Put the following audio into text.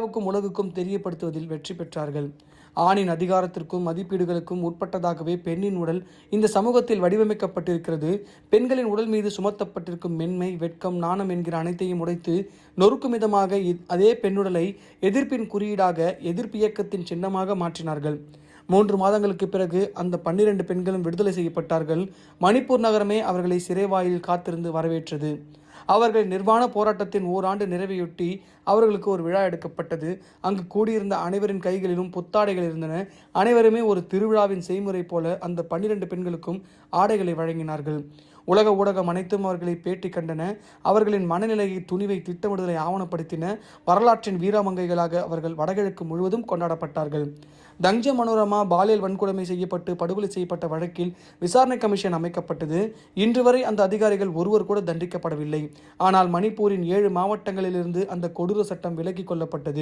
இந்தியாவுக்கும் உலகுக்கும் தெரியப்படுத்துவதில் வெற்றி பெற்றார்கள். ஆணின் அதிகாரத்திற்கும் மதிப்பீடுகளுக்கும் உட்பட்டதாகவே பெண்ணின் உடல் இந்த சமூகத்தில் வடிவமைக்கப்பட்டிருக்கிறது. பெண்களின் உடல் மீது சுமத்தப்பட்டிருக்கும் மென்மை வெட்கம் நாணம் என்கிற அனைத்தையும் உடைத்து நொறுக்கும் விதமாக அதே பெண்ணுடலை எதிர்ப்பின் குறியீடாக எதிர்ப்பு இயக்கத்தின் சின்னமாக மாற்றினார்கள். மூன்று மாதங்களுக்கு பிறகு அந்த பன்னிரண்டு பெண்களும் விடுதலை செய்யப்பட்டார்கள். மணிப்பூர் நகரமே அவர்களை சிறைவாயில் காத்திருந்து வரவேற்றது. அவர்கள் நிர்வாண போராட்டத்தின் ஓராண்டு நிறைவையொட்டி அவர்களுக்கு ஒரு விழா எடுக்கப்பட்டது. அங்கு கூடியிருந்த அனைவரின் கைகளிலும் புத்தாடைகள் இருந்தன. அனைவருமே ஒரு திருவிழாவின் செய்முறை போல அந்த பன்னிரண்டு பெண்களுக்கும் ஆடைகளை வழங்கினார்கள். உலக ஊடகம் அனைத்தும் அவர்களை பேட்டி கண்டன. அவர்களின் மனநிலையை துணிவை திட்டமிடுதலை ஆவணப்படுத்தின. வரலாற்றின் வீராமங்கைகளாக அவர்கள் வடகிழக்கு முழுவதும் கொண்டாடப்பட்டார்கள். தங்ஜ மனோரமா பாலியல் வன்கொடுமை செய்யப்பட்டு படுகொலை செய்யப்பட்ட வழக்கில் விசாரணை கமிஷன் அமைக்கப்பட்டது. இன்று வரை அந்த அதிகாரிகள் ஒருவர் கூட தண்டிக்கப்படவில்லை. ஆனால் மணிப்பூரின் ஏழு மாவட்டங்களிலிருந்து அந்த கொடூர சட்டம் விலக்கிக் கொள்ளப்பட்டது.